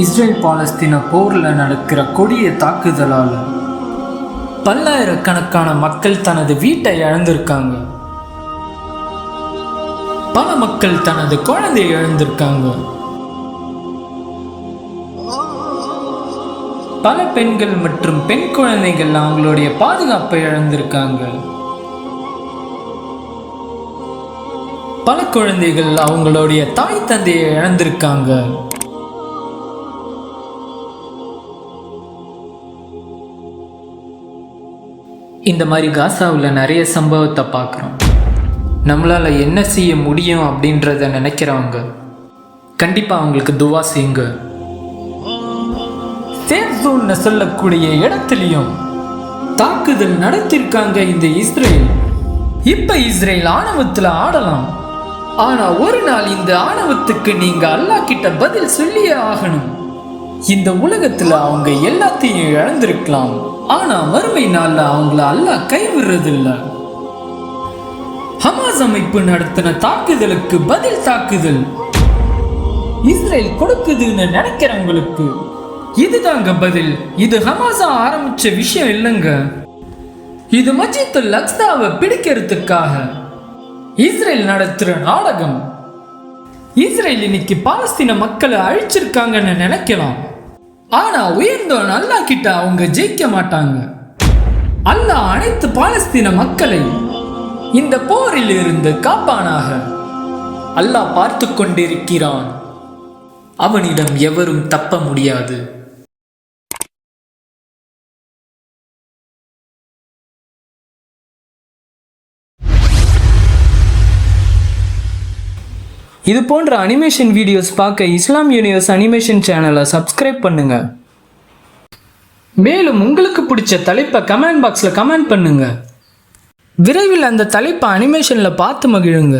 Israel பாலஸ்தீன போரில் நடக்கிற கொடிய தாக்குதலால் பல்லாயிரக்கணக்கான மக்கள் தனது வீட்டை இழந்திருக்காங்க. பல மக்கள் தனது குழந்தையை இழந்திருக்காங்க. பல பெண்கள் மற்றும் பெண் குழந்தைகள் அவங்களுடைய பாதுகாப்பை இழந்திருக்காங்க. பல குழந்தைகள் அவங்களுடைய தாய் தந்தையை இழந்திருக்காங்க. இந்த மாதிரி காசாவில் நிறைய சம்பவத்தை பார்க்குறோம். நம்மளால் என்ன செய்ய முடியும் அப்படின்றத நினைக்கிறவங்க கண்டிப்பாக அவங்களுக்கு துவா செய்யுங்க. சேஃப் சொல்லக்கூடிய இடத்துலையும் தாக்குதல் நடத்திருக்காங்க இந்த இஸ்ரேல். இப்ப இஸ்ரேல் ஆணவத்துல ஆடலாம். ஆனா ஒரு நாள் இந்த ஆணவத்துக்கு நீங்க அல்லாஹ் கிட்ட பதில் சொல்லியே ஆகணும். இந்த உலகத்துல அவங்க எல்லாத்தையும் இழந்திருக்கலாம். ஆனா மறுமை நாள்ல அவங்கள அல்லாஹ் கைவிடுறதில்ல. ஹமாஸ் அமைப்பு நடத்தின தாக்குதலுக்கு பதில் தாக்குதல். இஸ்ரேல் கொடுக்குதுன்னு நினைக்கிறவங்களுக்கு இதுதாங்க பதில். இது ஹமாஸா ஆரம்பிச்ச விஷயம் இல்லைங்க. இது மஜித்து லக்ஸாவை பிடிக்கிறதுக்காக இஸ்ரேல் நடத்துற நாடகம். இஸ்ரேல் இன்னைக்கு பாலஸ்தீன மக்களை அழிச்சிருக்காங்கன்னு நினைக்கலாம். ஆனா உயர்ந்தவன் அல்லாஹ் கிட்ட அவங்க ஜெயிக்க மாட்டாங்க. அல்லாஹ் அனைத்து பாலஸ்தீன மக்களை இந்த போரில் இருந்து காப்பானாக. அல்லாஹ் பார்த்து கொண்டிருக்கிறான். அவனிடம் எவரும் தப்ப முடியாது. இது போன்ற அனிமேஷன் வீடியோஸ் பார்க்க இஸ்லாம் யூனிவர்ஸ் அனிமேஷன் சேனலை சப்ஸ்கிரைப் பண்ணுங்க. மேலும் உங்களுக்கு பிடிச்ச தலைப்பை கமெண்ட் பாக்ஸில் கமெண்ட் பண்ணுங்க. விரைவில் அந்த தலைப்பை அனிமேஷனில் பார்த்து மகிழுங்க.